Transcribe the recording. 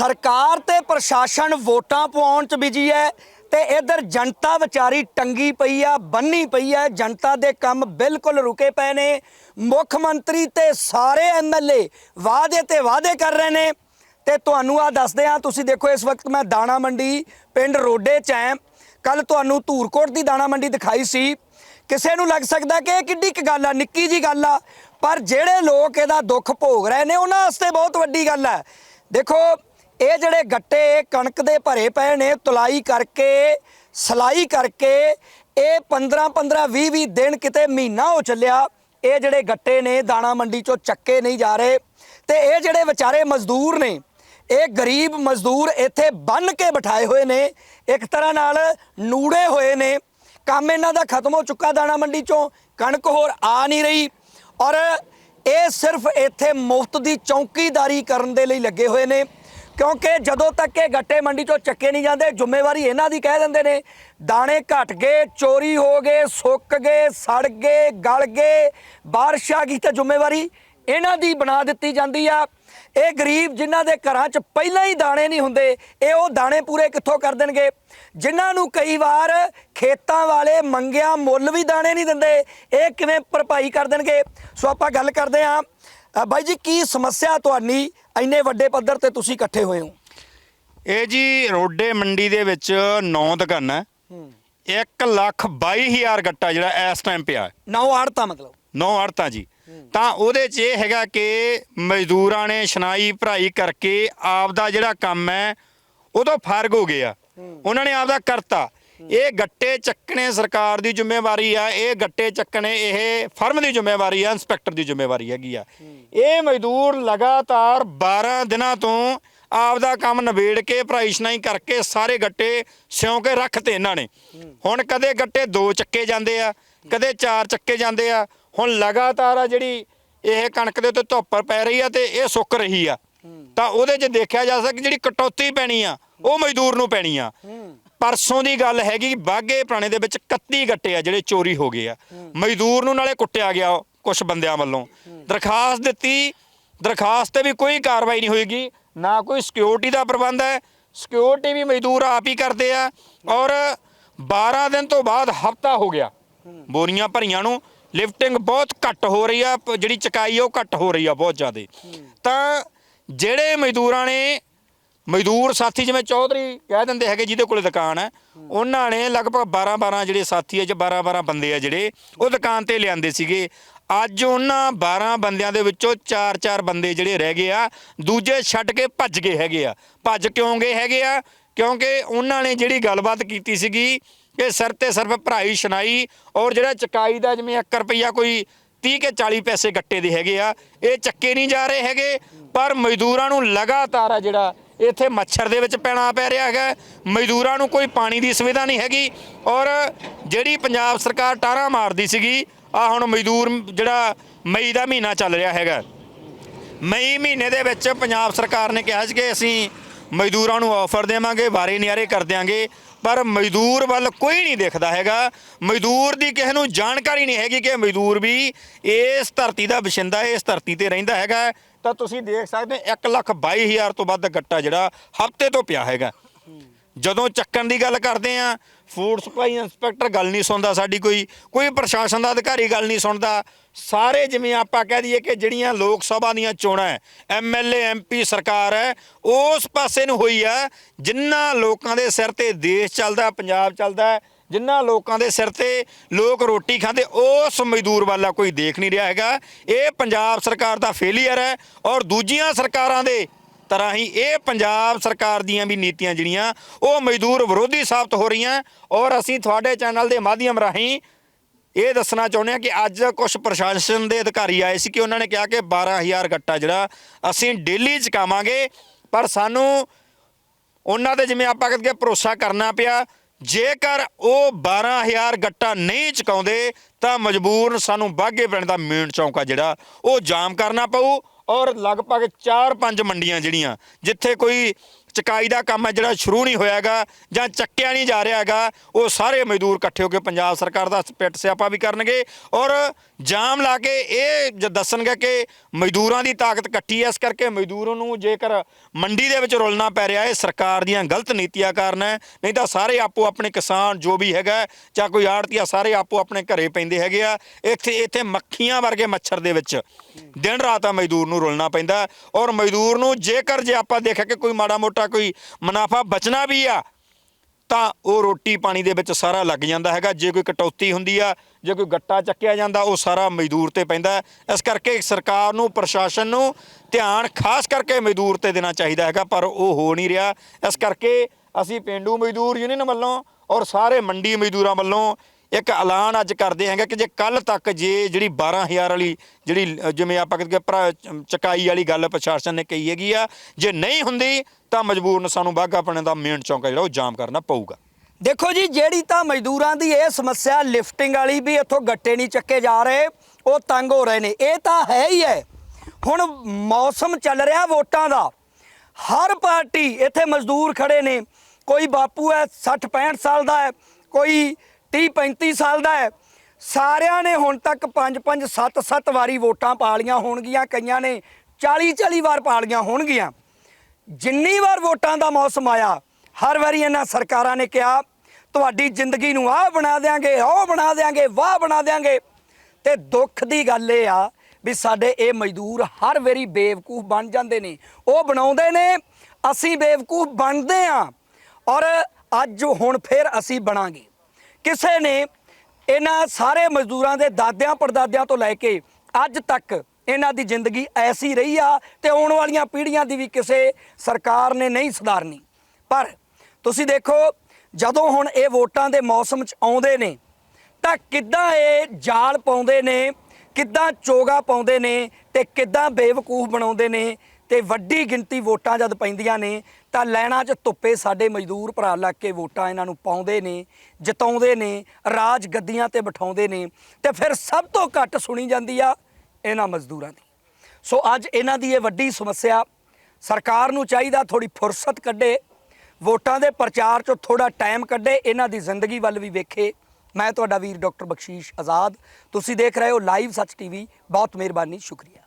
ਸਰਕਾਰ ਤੇ ਪ੍ਰਸ਼ਾਸਨ ਵੋਟਾਂ ਪਵਾਉਣ ਚ ਬਿਜ਼ੀ ਹੈ ਤੇ ਇਧਰ ਜਨਤਾ ਵਿਚਾਰੀ ਟੰਗੀ ਪਈ ਆ, ਬੰਨੀ ਪਈ ਆ ਜਨਤਾ ਦੇ ਕੰਮ ਬਿਲਕੁਲ ਰੁਕੇ ਪਏ ਨੇ। ਮੁੱਖ ਮੰਤਰੀ ਤੇ ਸਾਰੇ ਐਮਐਲਏ ਵਾਅਦੇ ਤੇ ਵਾਅਦੇ ਕਰ ਰਹੇ ਨੇ। ਤੇ ਤੁਹਾਨੂੰ ਆ ਦੱਸਦੇ ਆ ਤੁਸੀਂ ਦੇਖੋ ਇਸ ਵਕਤ ਮੈਂ ਦਾਣਾ ਮੰਡੀ ਪਿੰਡ ਰੋਡੇ ਚ ਐ। ਕੱਲ ਤੁਹਾਨੂੰ ਧੂਰਕੋਟ ਦੀ ਦਾਣਾ ਮੰਡੀ ਦਿਖਾਈ ਸੀ। ਕਿਸੇ ਨੂੰ ਲੱਗ ਸਕਦਾ ਕਿ ਇਹ ਕਿੱਡੀ ਕੁ ਗੱਲ ਆ, ਨਿੱਕੀ ਜੀ ਗੱਲ ਆ, ਪਰ ਜਿਹੜੇ ਲੋਕ ਇਹਦਾ ਦੁੱਖ ਭੋਗ ਰਹੇ ਨੇ, ਉਹਨਾਂ ਵਾਸਤੇ ਬਹੁਤ ਵੱਡੀ ਗੱਲ ਹੈ ਦੇਖੋ ਇਹ ਜਿਹੜੇ ਗੱਟੇ ਕਣਕ ਦੇ ਭਰੇ ਪਏ ਨੇ, ਤੁਲਾਈ ਕਰਕੇ, ਸਲਾਈ ਕਰਕੇ, ਇਹ 15 15 20 20 ਦਿਨ ਕਿਤੇ ਮਹੀਨਾ ਹੋ ਚੱਲਿਆ, ਇਹ ਜਿਹੜੇ ਗੱਟੇ ਨੇ, ਦਾਣਾ ਮੰਡੀ ਚੋਂ ਚੱਕੇ ਨਹੀਂ ਜਾ ਰਹੇ। ਤੇ ਇਹ ਜਿਹੜੇ ਵਿਚਾਰੇ ਮਜ਼ਦੂਰ ਨੇ, ਇਹ ਗਰੀਬ ਮਜ਼ਦੂਰ ਇੱਥੇ ਬੰਨ ਕੇ ਬਿਠਾਏ ਹੋਏ ਨੇ, ਇੱਕ ਤਰ੍ਹਾਂ ਨਾਲ ਨੂੜੇ ਹੋਏ ਨੇ। ਕੰਮ ਇਹਨਾਂ ਦਾ ਖਤਮ ਹੋ ਚੁੱਕਾ ਦਾਣਾ ਮੰਡੀ ਚੋਂ, ਕਣਕ ਹੋਰ ਆ ਨਹੀਂ ਰਹੀ। ਔਰ ਇਹ ਸਿਰਫ ਇੱਥੇ ਮੁਫਤ ਦੀ ਚੌਕੀਦਾਰੀ ਕਰਨ ਦੇ ਲਈ ਲੱਗੇ ਹੋਏ ਨੇ। ਕਿਉਂਕਿ ਜਦੋਂ ਤੱਕ ਇਹ ਗੱਟੇ ਮੰਡੀ ਚੋਂ ਚੱਕੇ ਨਹੀਂ ਜਾਂਦੇ, ਜ਼ਿੰਮੇਵਾਰੀ ਇਹਨਾਂ ਦੀ ਕਹਿ ਦਿੰਦੇ ਨੇ, ਦਾਣੇ ਘਟ ਗਏ, ਚੋਰੀ ਹੋ ਗਏ, ਸੁੱਕ ਗਏ, ਸੜ ਗਏ, ਗਲ ਗਏ, ਬਾਰਿਸ਼ ਆ ਗਈ ਤਾਂ ਜ਼ਿੰਮੇਵਾਰੀ ਇਹਨਾਂ ਦੀ ਬਣਾ ਦਿੱਤੀ ਜਾਂਦੀ ਆ। ਇਹ ਗਰੀਬ ਜਿਨ੍ਹਾਂ ਦੇ ਘਰਾਂ 'ਚ ਪਹਿਲਾਂ ਹੀ ਦਾਣੇ ਨਹੀਂ ਹੁੰਦੇ, ਇਹ ਉਹ ਦਾਣੇ ਪੂਰੇ ਕਿੱਥੋਂ ਕਰ ਦੇਣਗੇ? ਜਿਨ੍ਹਾਂ ਨੂੰ ਕਈ ਵਾਰ ਖੇਤਾਂ ਵਾਲੇ ਮੰਗਿਆ ਮੁੱਲ ਵੀ ਦਾਣੇ ਨਹੀਂ ਦਿੰਦੇ, ਇਹ ਕਿਵੇਂ ਭਰਪਾਈ ਕਰ ਦੇਣਗੇ? ਸੋ ਆਪਾਂ ਗੱਲ ਕਰਦੇ ਹਾਂ ਬਾਈ ਜੀ ਕੀ ਸਮੱਸਿਆ ਤੁਹਾਡੀ? ਇੰਨੇ ਵੱਡੇ ਪੱਧਰ ਤੇ ਤੁਸੀਂ ਇਕੱਠੇ ਹੋਏ ਹੋ। ਇਹ ਜੀ ਰੋਡੇ ਮੰਡੀ ਦੇ ਵਿੱਚ 9 ਦੁਕਾਨਾਂ 1 ਲੱਖ 22 ਹਜ਼ਾਰ ਗੱਟਾ ਜਿਹੜਾ ਇਸ ਟਾਈਮ ਪਿਆ ਨੌ ਆੜਤਾ ਮਤਲਬ? 9 ਅੜਤਾਂ ਜੀ। ਤਾਂ ਉਹਦੇ 'ਚ ਇਹ ਹੈਗਾ ਕਿ ਮਜ਼ਦੂਰਾਂ ਨੇ ਸ਼ਨਾਈ ਭਰਾਈ ਕਰਕੇ ਆਪ ਦਾ ਜਿਹੜਾ ਕੰਮ ਹੈ ਉਦੋਂ ਫਰਗ ਹੋ ਗਿਆ। ਉਹਨਾਂ ਨੇ ਆਪ ਦਾ ਕਰਤਾ। ਇਹ ਗੱਟੇ ਚੱਕਣੇ ਸਰਕਾਰ ਦੀ ਜ਼ਿੰਮੇਵਾਰੀ ਆ, ਇਹ ਗੱਟੇ ਚੱਕਣੇ ਇਹ ਫਰਮ ਦੀ ਜ਼ਿੰਮੇਵਾਰੀ ਆ, ਇੰਸਪੈਕਟਰ ਦੀ ਜ਼ਿੰਮੇਵਾਰੀ ਹੈਗੀ ਆ। ਇਹ ਮਜ਼ਦੂਰ ਲਗਾਤਾਰ 12 ਦਿਨਾਂ ਤੋਂ ਆਪ ਦਾ ਕੰਮ ਨਿਬੇੜ ਕੇ ਭਰਾਈ ਕਰਕੇ ਸਾਰੇ ਗੱਟੇ ਸਿਉਂ ਕੇ ਰੱਖਤੇ ਇਹਨਾਂ ਨੇ। ਹੁਣ ਕਦੇ ਗੱਟੇ ਦੋ ਚੱਕੇ ਜਾਂਦੇ ਆ, ਕਦੇ ਚਾਰ ਚੱਕੇ ਜਾਂਦੇ ਆ। ਹੁਣ ਲਗਾਤਾਰ ਆ ਜਿਹੜੀ ਇਹ ਕਣਕ ਦੇ ਉੱਤੇ ਧੁੱਪ ਪੈ ਰਹੀ ਆ ਤੇ ਇਹ ਸੁੱਕ ਰਹੀ ਆ। ਤਾਂ ਉਹਦੇ 'ਚ ਦੇਖਿਆ ਜਾ ਸਕਦਾ ਜਿਹੜੀ ਕਟੌਤੀ ਪੈਣੀ ਆ, ਉਹ ਮਜ਼ਦੂਰ ਨੂੰ ਪੈਣੀ ਆ। ਪਰਸੋਂ ਦੀ ਗੱਲ ਹੈਗੀ ਬਾਗੇ ਪੁਰਾਣੇ ਦੇ ਵਿੱਚ 31 ਗੱਟੇ ਆ ਜਿਹੜੇ ਚੋਰੀ ਹੋ ਗਏ ਆ। ਮਜ਼ਦੂਰ ਨੂੰ ਨਾਲੇ ਕੁੱਟਿਆ ਗਿਆ ਕੁਝ ਬੰਦਿਆਂ ਵੱਲੋਂ। ਦਰਖਾਸਤ ਦਿੱਤੀ, ਦਰਖਾਸਤ ਤੇ ਵੀ ਕੋਈ ਕਾਰਵਾਈ ਨਹੀਂ ਹੋਏਗੀ, ਨਾ ਕੋਈ ਸਿਕਿਉਰਿਟੀ ਦਾ ਪ੍ਰਬੰਧ ਹੈ। ਸਿਕਿਉਰਿਟੀ ਵੀ ਮਜ਼ਦੂਰ ਆਪ ਹੀ ਕਰਦੇ ਆ ਔਰ 12 ਦਿਨ ਤੋਂ ਬਾਅਦ ਹਫਤਾ ਹੋ ਗਿਆ। ਬੋਰੀਆਂ ਭਰੀਆਂ ਨੂੰ ਲਿਫਟਿੰਗ ਬਹੁਤ ਘੱਟ ਹੋ ਰਹੀ ਆ ਪ- ਜਿਹੜੀ ਚਕਾਈ ਆ ਉਹ ਘੱਟ ਹੋ ਰਹੀ ਆ ਬਹੁਤ ਜ਼ਿਆਦਾ। ਤਾਂ ਜਿਹੜੇ ਮਜ਼ਦੂਰਾਂ ਨੇ ਮਜ਼ਦੂਰ ਸਾਥੀ ਜਿਵੇਂ ਚੌਧਰੀ ਕਹਿ ਦਿੰਦੇ ਹੈਗੇ ਜਿਹਦੇ ਕੋਲੇ ਦੁਕਾਨ ਹੈ, ਉਹਨਾਂ ਨੇ ਲਗਭਗ 12 12 ਜਿਹੜੇ ਸਾਥੀ ਹੈ, ਜਾਂ 12 12 ਬੰਦੇ ਆ ਜਿਹੜੇ, ਉਹ ਦੁਕਾਨ ਤੇ ਲਿਆਂਦੇ ਸੀਗੇ। ਅੱਜ ਉਹਨਾਂ 12 ਬੰਦਿਆਂ ਦੇ ਵਿੱਚੋਂ 4-4 ਬੰਦੇ ਜਿਹੜੇ ਰਹਿ ਗਏ ਆ, ਦੂਜੇ ਛੱਡ ਕੇ ਭੱਜ ਗਏ ਹੈਗੇ ਆ। ਭੱਜ ਕਿਉਂ ਗਏ ਹੈਗੇ ਆ? ਕਿਉਂਕਿ ਉਹਨਾਂ ਨੇ ਜਿਹੜੀ ਗੱਲਬਾਤ ਕੀਤੀ ਸੀਗੀ ਕਿ ਸਿਰ ਤੇ ਸਿਰਫ ਭਰਾਈ ਸ਼ਨਾਈ ਔਰ ਜਿਹੜਾ ਚਕਾਈ ਦਾ ਜਿਵੇਂ 1 ਰੁਪਈਆ ਕੋਈ 30 ਕੇ 40 ਪੈਸੇ ਗੱਟੇ ਦੇ ਹੈਗੇ ਆ, ਇਹ ਚੱਕੇ ਨਹੀਂ ਜਾ ਰਹੇ ਹੈਗੇ। ਪਰ ਮਜ਼ਦੂਰਾਂ ਨੂੰ ਲਗਾਤਾਰ ਆ ਜਿਹੜਾ ਇੱਥੇ ਮੱਛਰ ਦੇ ਵਿੱਚ ਪੈਣਾ ਪੈ ਰਿਹਾ ਹੈਗਾ। ਮਜ਼ਦੂਰਾਂ ਨੂੰ ਕੋਈ ਪਾਣੀ ਦੀ ਸੁਵਿਧਾ ਨਹੀਂ ਹੈਗੀ। ਔਰ ਜਿਹੜੀ ਪੰਜਾਬ ਸਰਕਾਰ ਟਾਰਾਂ ਮਾਰਦੀ ਸੀਗੀ ਆ ਹੁਣ ਮਜ਼ਦੂਰ ਜਿਹੜਾ ਮਈ ਦਾ ਮਹੀਨਾ ਚੱਲ ਰਿਹਾ ਹੈਗਾ। ਮਈ ਮਹੀਨੇ ਦੇ ਵਿੱਚ ਪੰਜਾਬ ਸਰਕਾਰ ਨੇ ਕਿਹਾ ਸੀ ਕਿ ਅਸੀਂ ਮਜ਼ਦੂਰਾਂ ਨੂੰ ਆਫਰ ਦੇਵਾਂਗੇ, ਵਾਰੇ ਨਿਆਰੇ ਕਰ ਦਿਆਂਗੇ, ਪਰ ਮਜ਼ਦੂਰ ਵੱਲ ਕੋਈ ਨਹੀਂ ਦੇਖਦਾ ਹੈਗਾ। ਮਜ਼ਦੂਰ ਦੀ ਕਿਸੇ ਨੂੰ ਜਾਣਕਾਰੀ ਨਹੀਂ ਹੈਗੀ ਕਿ ਮਜ਼ਦੂਰ ਵੀ ਇਸ ਧਰਤੀ ਦਾ ਵਸਿੰਦਾ, ਇਸ ਧਰਤੀ ਤੇ ਰਹਿੰਦਾ ਹੈਗਾ। ਤਾਂ ਤੁਸੀਂ ਦੇਖ ਸਕਦੇ ਹੋ 1 ਲੱਖ 22 ਹਜ਼ਾਰ ਤੋਂ ਵੱਧ ਗੱਟਾ ਜਿਹੜਾ ਹਫ਼ਤੇ ਤੋਂ ਪਿਆ ਹੈਗਾ। ਜਦੋਂ ਚੱਕਣ ਦੀ ਗੱਲ ਕਰਦੇ ਆ ਫੂਡ ਸਪਲਾਈ ਇੰਸਪੈਕਟਰ ਗੱਲ ਨਹੀਂ ਸੁਣਦਾ ਸਾਡੀ ਕੋਈ ਕੋਈ ਪ੍ਰਸ਼ਾਸਨ ਦਾ ਅਧਿਕਾਰੀ ਗੱਲ ਨਹੀਂ ਸੁਣਦਾ। ਸਾਰੇ ਜਿਵੇਂ ਆਪਾਂ ਕਹਿ ਦਈਏ ਕਿ ਜਿਹੜੀਆਂ ਲੋਕ ਸਭਾ ਦੀਆਂ ਚੋਣਾਂ ਹੈ ਐਮਐਲਏ ਐਮਪੀ ਸਰਕਾਰ ਹੈ, ਉਸ ਪਾਸੇ ਨੂੰ ਹੋਈ ਆ ਜਿਨ੍ਹਾਂ ਲੋਕਾਂ ਦੇ ਸਿਰ ਤੇ ਦੇਸ਼ ਚੱਲਦਾ, ਪੰਜਾਬ ਚੱਲਦਾ ਜਿਨ੍ਹਾਂ ਲੋਕਾਂ ਦੇ ਸਿਰ ਤੇ ਲੋਕ ਰੋਟੀ ਖਾਂਦੇ, ਉਸ ਮਜ਼ਦੂਰ ਵਾਲਾ ਕੋਈ ਦੇਖ ਨਹੀਂ ਰਿਹਾ ਹੈਗਾ। ਇਹ ਪੰਜਾਬ ਸਰਕਾਰ ਦਾ ਫੇਲੀਅਰ ਹੈ ਔਰ ਦੂਜੀਆਂ ਸਰਕਾਰਾਂ ਦੇ ਤਰ੍ਹਾਂ ਹੀ ਇਹ ਪੰਜਾਬ ਸਰਕਾਰ ਦੀਆਂ ਵੀ ਨੀਤੀਆਂ ਜਿਹੜੀਆਂ, ਉਹ ਮਜ਼ਦੂਰ ਵਿਰੋਧੀ ਸਾਬਤ ਹੋ ਰਹੀਆਂ। ਔਰ ਅਸੀਂ ਤੁਹਾਡੇ ਚੈਨਲ ਦੇ ਮਾਧਿਅਮ ਰਾਹੀਂ ਇਹ ਦੱਸਣਾ ਚਾਹੁੰਦੇ ਹਾਂ ਕਿ ਅੱਜ ਕੁਝ ਪ੍ਰਸ਼ਾਸਨ ਦੇ ਅਧਿਕਾਰੀ ਆਏ ਸੀ ਕਿ ਉਹਨਾਂ ਨੇ ਕਿਹਾ ਕਿ 12000 ਗੱਟਾ ਜਿਹੜਾ ਅਸੀਂ ਡੇਲੀ ਚਕਾਵਾਂਗੇ। ਪਰ ਸਾਨੂੰ ਉਹਨਾਂ ਤੇ ਜਿਵੇਂ ਆਪਾਂ ਕਹਿੰਦੇ ਭਰੋਸਾ ਕਰਨਾ ਪਿਆ ਜੇਕਰ ਉਹ 12000 ਗੱਟਾ ਨਹੀਂ ਚੁਕਾਉਂਦੇ, ਤਾਂ ਮਜਬੂਰਨ ਸਾਨੂੰ ਬਾਗੇ ਪਿੰਡ ਦਾ ਮੇਨ ਚੌਂਕਾ ਜਿਹੜਾ, ਉਹ ਜਾਮ ਕਰਨਾ ਪਊ ਔਰ ਲਗਭਗ 4-5 ਮੰਡੀਆਂ ਜਿਹੜੀਆਂ, ਜਿੱਥੇ ਕੋਈ ਚਕਾਈ ਦਾ ਕੰਮ ਹੈ ਜਿਹੜਾ ਸ਼ੁਰੂ ਨਹੀਂ ਹੋਇਆਗਾ ਜਾਂ ਚੱਕਿਆ ਨਹੀਂ ਜਾ ਰਿਹਾਗਾ, ਉਹ ਸਾਰੇ ਮਜ਼ਦੂਰ ਇਕੱਠੇ ਹੋ ਕੇ ਪੰਜਾਬ ਸਰਕਾਰ ਦਾ ਪਿੱਟ ਸਿਆਪਾ ਵੀ ਕਰਨਗੇ ਔਰ ਜਾਮ ਲਾ ਕੇ ਇਹ ਜ- ਦੱਸਣਗੇ ਕਿ ਮਜ਼ਦੂਰਾਂ ਦੀ ਤਾਕਤ ਇਕੱਠੀ ਹੈ। ਇਸ ਕਰਕੇ ਮਜ਼ਦੂਰ ਨੂੰ ਜੇਕਰ ਮੰਡੀ ਦੇ ਵਿੱਚ ਰੁਲਣਾ ਪੈ ਰਿਹਾ ਹੈ, ਸਰਕਾਰ ਦੀਆਂ ਗਲਤ ਨੀਤੀਆਂ ਕਾਰਨ ਹੈ ਨਹੀਂ ਤਾਂ ਸਾਰੇ ਆਪੋ ਆਪਣੇ ਕਿਸਾਨ ਜੋ ਵੀ ਹੈਗਾ ਜਾਂ ਕੋਈ ਆੜਤੀਆ ਸਾਰੇ ਆਪੋ ਆਪਣੇ ਘਰੇ ਪੈਂਦੇ ਹੈਗੇ ਆ। ਇੱਥੇ ਇੱਥੇ ਮੱਖੀਆਂ ਵਰਗੇ ਮੱਛਰ ਦੇ ਵਿੱਚ ਦਿਨ ਰਾਤ ਆ ਮਜ਼ਦੂਰ ਨੂੰ ਰੁਲਣਾ ਪੈਂਦਾ ਔਰ ਮਜ਼ਦੂਰ ਨੂੰ ਜੇਕਰ ਜੇ ਆਪਾਂ ਦੇਖਿਆ ਕਿ ਕੋਈ ਮਾੜਾ ਮੋਟਾ ਕੋਈ ਮੁਨਾਫਾ ਬਚਣਾ ਵੀ ਆ, ਤਾਂ ਉਹ ਰੋਟੀ ਪਾਣੀ ਦੇ ਵਿੱਚ ਸਾਰਾ ਲੱਗ ਜਾਂਦਾ ਹੈਗਾ। ਜੇ ਕੋਈ ਕਟੌਤੀ ਹੁੰਦੀ ਆ, ਜੇ ਕੋਈ ਗੱਟਾ ਚੱਕਿਆ ਜਾਂਦਾ, ਉਹ ਸਾਰਾ ਮਜ਼ਦੂਰ ਤੇ ਪੈਂਦਾ ਇਸ ਕਰਕੇ ਸਰਕਾਰ ਨੂੰ, ਪ੍ਰਸ਼ਾਸਨ ਨੂੰ ਧਿਆਨ ਖਾਸ ਕਰਕੇ ਮਜ਼ਦੂਰ ਤੇ ਦੇਣਾ ਚਾਹੀਦਾ ਹੈਗਾ, ਪਰ ਉਹ ਹੋ ਨਹੀਂ ਰਿਹਾ। ਇਸ ਕਰਕੇ ਅਸੀਂ ਪਿੰਡੂ ਮਜ਼ਦੂਰ ਯੂਨੀਅਨ ਵੱਲੋਂ ਔਰ ਸਾਰੇ ਮੰਡੀ ਮਜ਼ਦੂਰਾਂ ਵੱਲੋਂ ਇੱਕ ਐਲਾਨ ਅੱਜ ਕਰਦੇ ਹੈਗੇ ਕਿ ਜੇ ਕੱਲ ਤੱਕ ਜੇ ਜਿਹੜੀ 12000 ਵਾਲੀ ਜਿਹੜੀ ਜਿਵੇਂ ਆਪਾਂ ਕਹਿੰਦੇ ਭਰਾ ਚਕਾਈ ਵਾਲੀ ਗੱਲ ਪ੍ਰਸ਼ਾਸਨ ਨੇ ਕਹੀ ਹੈਗੀ ਆ, ਜੇ ਨਹੀਂ ਹੁੰਦੀ ਤਾਂ ਮਜਬੂਰਨ ਸਾਨੂੰ ਬਾਘਾ ਪਣੇ ਦਾ ਮੇਨ ਚੌਂਕ ਜਿਹੜਾ ਉਹ ਜਾਮ ਕਰਨਾ ਪਊਗਾ। ਦੇਖੋ ਜੀ, ਜਿਹੜੀ ਤਾਂ ਮਜ਼ਦੂਰਾਂ ਦੀ ਇਹ ਸਮੱਸਿਆ ਲਿਫਟਿੰਗ ਵਾਲੀ ਵੀ ਇੱਥੋਂ ਗੱਟੇ ਨਹੀਂ ਚੱਕੇ ਜਾ ਰਹੇ, ਉਹ ਤੰਗ ਹੋ ਰਹੇ ਨੇ। ਇਹ ਤਾਂ ਹੈ ਹੀ ਹੈ। ਹੁਣ ਮੌਸਮ ਚੱਲ ਰਿਹਾ ਵੋਟਾਂ ਦਾ। ਹਰ ਪਾਰਟੀ ਇੱਥੇ ਮਜ਼ਦੂਰ ਖੜੇ ਨੇ। ਕੋਈ ਬਾਪੂ ਹੈ 60 65 ਸਾਲ ਦਾ ਹੈ, ਕੋਈ 30 35 ਸਾਲ ਦਾ ਹੈ। ਸਾਰਿਆਂ ਨੇ ਹੁਣ ਤੱਕ 5 5 7 7 ਵਾਰੀ ਵੋਟਾਂ ਪਾ ਲੀਆਂ ਹੋਣਗੀਆਂ। ਕਈਆਂ ਨੇ 40 40 ਵਾਰ ਪਾ ਲੀਆਂ ਹੋਣਗੀਆਂ। ਜਿੰਨੀ ਵਾਰ ਵੋਟਾਂ ਦਾ ਮੌਸਮ ਆਇਆ, ਹਰ ਵਾਰੀ ਇਹਨਾਂ ਸਰਕਾਰਾਂ ਨੇ ਕਿਹਾ, ਤੁਹਾਡੀ ਜ਼ਿੰਦਗੀ ਨੂੰ ਆਹ ਬਣਾ ਦੇਾਂਗੇ ਉਹ ਬਣਾ ਦੇਾਂਗੇ ਵਾਹ ਬਣਾ ਦੇਾਂਗੇ ਤੇ ਦੁੱਖ ਦੀ ਗੱਲ ਇਹ ਆ ਵੀ ਸਾਡੇ ਇਹ ਮਜ਼ਦੂਰ ਹਰ ਵਾਰੀ ਬੇਵਕੂਫ ਬਣ ਜਾਂਦੇ ਨੇ। ਉਹ ਬਣਾਉਂਦੇ ਨੇ, ਅਸੀਂ ਬੇਵਕੂਫ ਬਣਦੇ ਆ ਔਰ ਅੱਜ ਹੁਣ ਫਿਰ ਅਸੀਂ ਬਣਾਂਗੇ। ਕਿਸੇ ਨੇ ਇਹਨਾਂ ਸਾਰੇ ਮਜ਼ਦੂਰਾਂ ਦੇ ਦਾਦਿਆਂ ਪੜਦਾਦਿਆਂ ਤੋਂ ਲੈ ਕੇ ਅੱਜ ਤੱਕ ਇਹਨਾਂ ਦੀ ਜ਼ਿੰਦਗੀ ਐਸੀ ਰਹੀ ਆ ਤੇ ਆਉਣ ਵਾਲੀਆਂ ਪੀੜ੍ਹੀਆਂ ਦੀ ਵੀ ਕਿਸੇ ਸਰਕਾਰ ਨੇ ਨਹੀਂ ਸੁਧਾਰਨੀ। ਪਰ ਤੁਸੀਂ ਦੇਖੋ, ਜਦੋਂ ਹੁਣ ਇਹ ਵੋਟਾਂ ਦੇ ਮੌਸਮ 'ਚ ਆਉਂਦੇ ਨੇ, ਤਾਂ ਕਿੱਦਾਂ ਇਹ ਜਾਲ ਪਾਉਂਦੇ ਨੇ, ਕਿੱਦਾਂ ਚੋਗਾ ਪਾਉਂਦੇ ਨੇ ਤੇ ਕਿੱਦਾਂ ਬੇਵਕੂਫ ਬਣਾਉਂਦੇ ਨੇ ਤੇ ਵੱਡੀ ਗਿਣਤੀ ਵੋਟਾਂ ਜਦ ਪੈਂਦੀਆਂ ਨੇ, ਤਾਂ ਲੈਣਾ 'ਚ ਧੁੱਪੇ ਸਾਡੇ ਮਜ਼ਦੂਰ ਭਰਾ ਲੱਗ ਕੇ ਵੋਟਾਂ ਇਹਨਾਂ ਨੂੰ ਪਾਉਂਦੇ ਨੇ, ਜਿਤਾਉਂਦੇ ਨੇ, ਰਾਜ ਗੱਦੀਆਂ ਤੇ ਬਿਠਾਉਂਦੇ ਨੇ ਤੇ ਫਿਰ ਸਭ ਤੋਂ ਘੱਟ ਸੁਣੀ ਜਾਂਦੀ ਆ ਇਹਨਾਂ ਮਜ਼ਦੂਰਾਂ ਦੀ। ਸੋ ਅੱਜ ਇਹਨਾਂ ਦੀ ਇਹ ਵੱਡੀ ਸਮੱਸਿਆ, ਸਰਕਾਰ ਨੂੰ ਚਾਹੀਦਾ ਥੋੜੀ ਫੁਰਸਤ ਕੱਢੇ, ਵੋਟਾਂ ਦੇ ਪ੍ਰਚਾਰ 'ਚੋਂ ਥੋੜਾ ਟਾਈਮ ਕੱਢੇ, ਇਹਨਾਂ ਦੀ ਜ਼ਿੰਦਗੀ ਵੱਲ ਵੀ ਵੇਖੇ। ਮੈਂ ਤੁਹਾਡਾ ਵੀਰ ਡਾਕਟਰ ਬਖਸ਼ੀਸ਼ ਆਜ਼ਾਦ, ਤੁਸੀਂ ਦੇਖ ਰਹੇ ਹੋ ਲਾਈਵ ਸੱਚ ਟੀਵੀ, ਬਹੁਤ ਮਿਹਰਬਾਨੀ, ਸ਼ੁਕਰੀਆ।